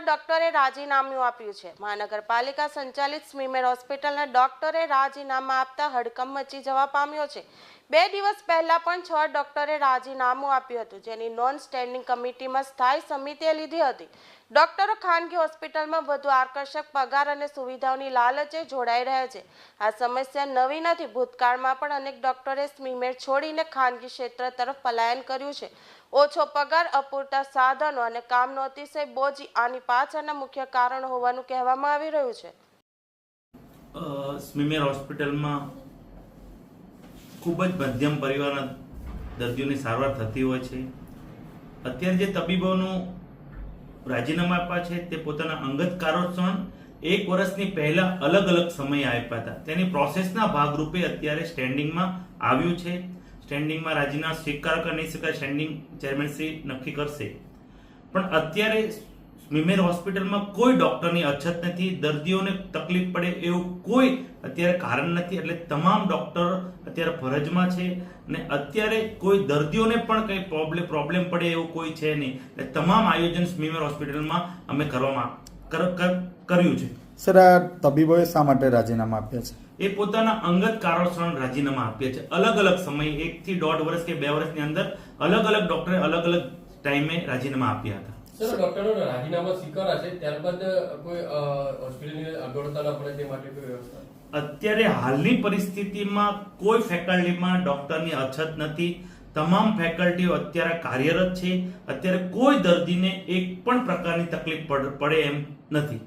ડોક્ટરે રાજીનામું આપ્યું છે. મહાનગરપાલિકા સંચાલિત સ્મીમેર હોસ્પિટલના ડોક્ટરે રાજીનામા આપતા હડકંપ મચી જવા પામ્યો છે. બે દિવસ પહેલા પણ છ ડોક્ટરે રાજીનામું આપ્યું હતું, જેની નોન સ્ટેન્ડિંગ કમિટીમાં સ્થાયી સમિતિએ લીધી હતી. ડોક્ટરો ખાનગી હોસ્પિટલમાં વધુ આકર્ષક પગાર અને સુવિધાઓની લાલચે જોડાઈ રહ્યા છે. આ સમસ્યા નવી નથી, ભૂતકાળમાં પણ અનેક ડોક્ટરે સ્મીમેર છોડીને ખાનગી ક્ષેત્ર તરફ પલાયન કર્યું છે. ઓછો પગાર, અપૂરતા સાધનો અને કામનો અતિશય બોજ આની પાછળના મુખ્ય કારણ હોવાનું કહેવામાં આવી રહ્યું છે. સ્મીમેર હોસ્પિટલમાં ખૂબ જ મધ્યમ પરિવારના દર્દીઓની સારવાર થતી હોય છે. અત્યારે જે તબીબોનું રાજીનામા આપ્યા છે, તે પોતાના અંગત કારણોસર એક વર્ષની પહેલા અલગ અલગ સમય આપ્યા હતા. તેની પ્રોસેસના ભાગરૂપે અત્યારે સ્ટેન્ડિંગમાં આવ્યું છે. સ્ટેન્ડિંગમાં રાજીનામા સ્વીકાર કે નહીં સ્વીકાર સ્ટેન્ડિંગ ચેરમેનશ્રી નક્કી કરશે. પણ અત્યારે સ્મીમેર હોસ્પિટલમાં કોઈ ડોક્ટરની અછત નથી દર્દીઓને તકલીફ પડે એવું કોઈ અત્યારે કારણ નથી. એટલે તમામ ડોક્ટર અત્યારે ફરજમાં છે અને અત્યારે કોઈ દર્દીઓને પણ કંઈ પ્રોબ્લેમ પ્રોબ્લેમ પડે એવું કોઈ છે નહીં. એટલે તમામ આયોજન સ્મીમેર હોસ્પિટલમાં અમે કરવામાં કર- કર- કર્યું છે. સર આ તબીબોએ શા માટે રાજીનામા આપ્યા છે? એ પોતાના અંગત કારણોસર રાજીનામા આપ્યા છે. અલગ અલગ સમયે એકથી દોઢ વર્ષ કે બે વર્ષની અંદર અલગ અલગ ડોક્ટરે અલગ અલગ ટાઈમે રાજીનામા આપ્યા હતા. સર ડોક્ટરો રાજીનામા સ્વીકારા છે ત્યારબાદ કોઈ હોસ્પિટલની અગવડતા પડે તે માટે કોઈ વ્યવસ્થા? અત્યારે હાલની પરિસ્થિતિમાં કોઈ ફેકલ્ટીમાં ડોક્ટરની અછત નથી. તમામ ફેકલ્ટીઓ અત્યારે કાર્યરત છે. અત્યારે કોઈ દર્દીને એક પણ પ્રકારની તકલીફ પડે એમ નથી.